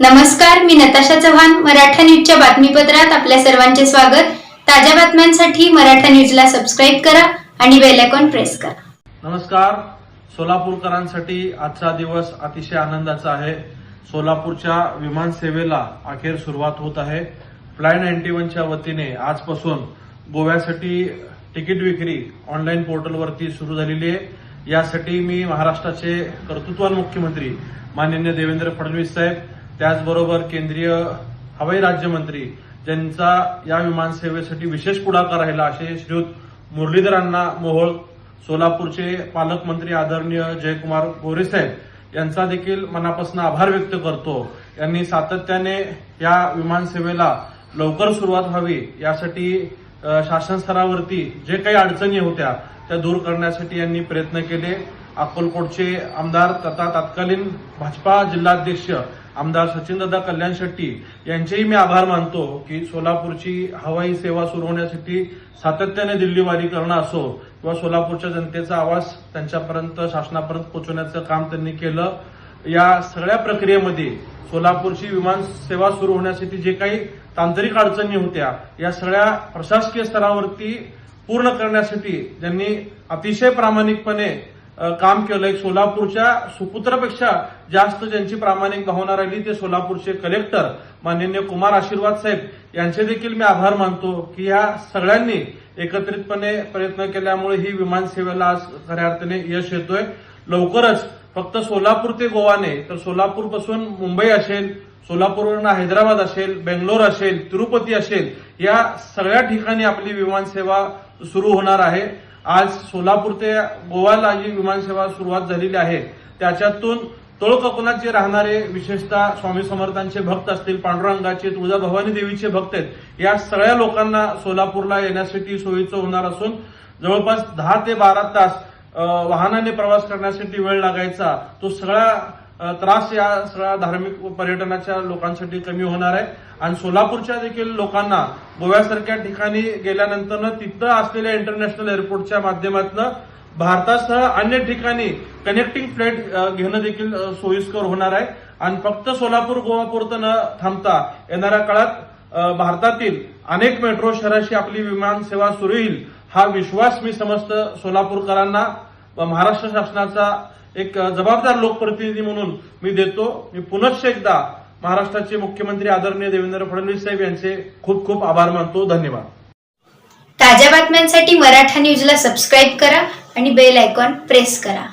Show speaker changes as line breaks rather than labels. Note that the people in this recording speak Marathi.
नमस्कार मी नताशा चव्हाण मराठा न्यूजच्या बातमीपत्रात आपल्या सर्वांचे स्वागत. ताज्या बातम्यांसाठी मराठा न्यूजला सबस्क्राईब करा आणि बेल आयकॉन प्रेस करा.
नमस्कार सोलापूरकरांसाठी आजचा दिवस अतिशय आनंदाचा आहे. सोलापूरच्या विमान सेवेला अखेर सुरुवात होत आहे. फ्लाय नाईन्टी वनच्या वतीने आजपासून गोव्यासाठी तिकीट विक्री ऑनलाईन पोर्टलवरती सुरू झालेली आहे. यासाठी मी महाराष्ट्राचे कर्तृत्वान मुख्यमंत्री माननीय देवेंद्र फडणवीस साहेब त्याचबरोबर केंद्रीय हवाई राज्यमंत्री ज्यांचा या विमानसेवेसाठी विशेष पुढाकार राहिला असे श्रीयुत मुरलीधरांना मोहोळ सोलापूरचे पालकमंत्री आदरणीय जयकुमार गोरे साहेब यांचा देखील मनापासून आभार व्यक्त करतो. यांनी सातत्याने या विमानसेवेला लवकर सुरुवात व्हावी यासाठी शासन स्तरावरती जे काही अडचणी होत्या त्या दूर करण्यासाठी यांनी प्रयत्न केले. अक्कलकोटचे आमदार तथा तत्कालीन भाजपा जिल्हाध्यक्ष आमदार सचिनदादा कल्याण शेट्टी यांचेही मी आभार मानतो की सोलापूरची हवाई सेवा सुरू होण्यासाठी सातत्याने दिल्लीवारी करणं असो किंवा सोलापूरच्या जनतेचा आवाज त्यांच्यापर्यंत शासनापर्यंत पोहोचवण्याचं काम त्यांनी केलं. या सगळ्या प्रक्रियेमध्ये सोलापूरची विमान सेवा सुरू होण्यासाठी जे काही तांत्रिक अडचणी होत्या या सगळ्या प्रशासकीय स्तरावरती पूर्ण करण्यासाठी ज्यांनी अतिशय प्रामाणिकपणे काम केलं सोलापूरच्या सुपुत्रापेक्षा जास्त ज्यांची प्रामाणिक भावना राहिली ते सोलापूरचे कलेक्टर माननीय कुमार आशीर्वाद साहेब. यांचे देखील मी आभार मानतो की या सगळ्यांनी एकत्रितपणे प्रयत्न केल्यामुळे ही विमान सेवेला आज खऱ्या अर्थाने यश येतोय. लवकरच फक्त सोलापूर ते गोवाने तर सोलापूरपासून मुंबई असेल सोलापूरवरून हैदराबाद असेल बेंगलोर असेल तिरुपती असेल या सगळ्या ठिकाणी आपली विमानसेवा सुरू होणार आहे. आज सोलापूर ते गोवाला जी विमानसेवा सुरुवात झालेली आहे त्याच्यातून तळकोकणात राहणारे विशेषतः स्वामी समर्थांचे भक्त असतील पांडुरंगाचे तुळजाभवानी देवीचे भक्त आहेत या सगळ्या लोकांना सोलापूरला येण्यासाठी सोयीचं होणार असून जवळपास दहा ते बारा तास वाहनाने प्रवास करण्यासाठी वेळ लागायचा तो सगळा त्रास या सगळ्या धार्मिक पर्यटनाच्या लोकांसाठी कमी होणार आहे. आणि सोलापूरच्या देखील लोकांना गोव्यासारख्या ठिकाणी गेल्यानंतर तिथं असलेल्या इंटरनॅशनल एअरपोर्टच्या माध्यमातून भारतासह अन्य ठिकाणी कनेक्टिंग फ्लाईट घेणं देखील सोयीस्कर होणार आहे. आणि फक्त सोलापूर गोवापुरतं न थांबता येणाऱ्या काळात भारतातील अनेक मेट्रो शहराशी आपली विमान सेवा सुरू येईल हा विश्वास मी समस्त सोलापूरकरांना महाराष्ट्र शासनाचा एक जबाबदार लोकप्रतिनिधी म्हणून मी देतो. मी पुनश्च एकदा महाराष्ट्राचे मुख्यमंत्री आदरणीय देवेंद्र फडणवीस साहेब यांचे खूप खूप आभार मानतो. धन्यवाद.
ताज्या बातम्यांसाठी मराठा न्यूजला सबस्क्राईब करा आणि बेल आयकॉन प्रेस करा.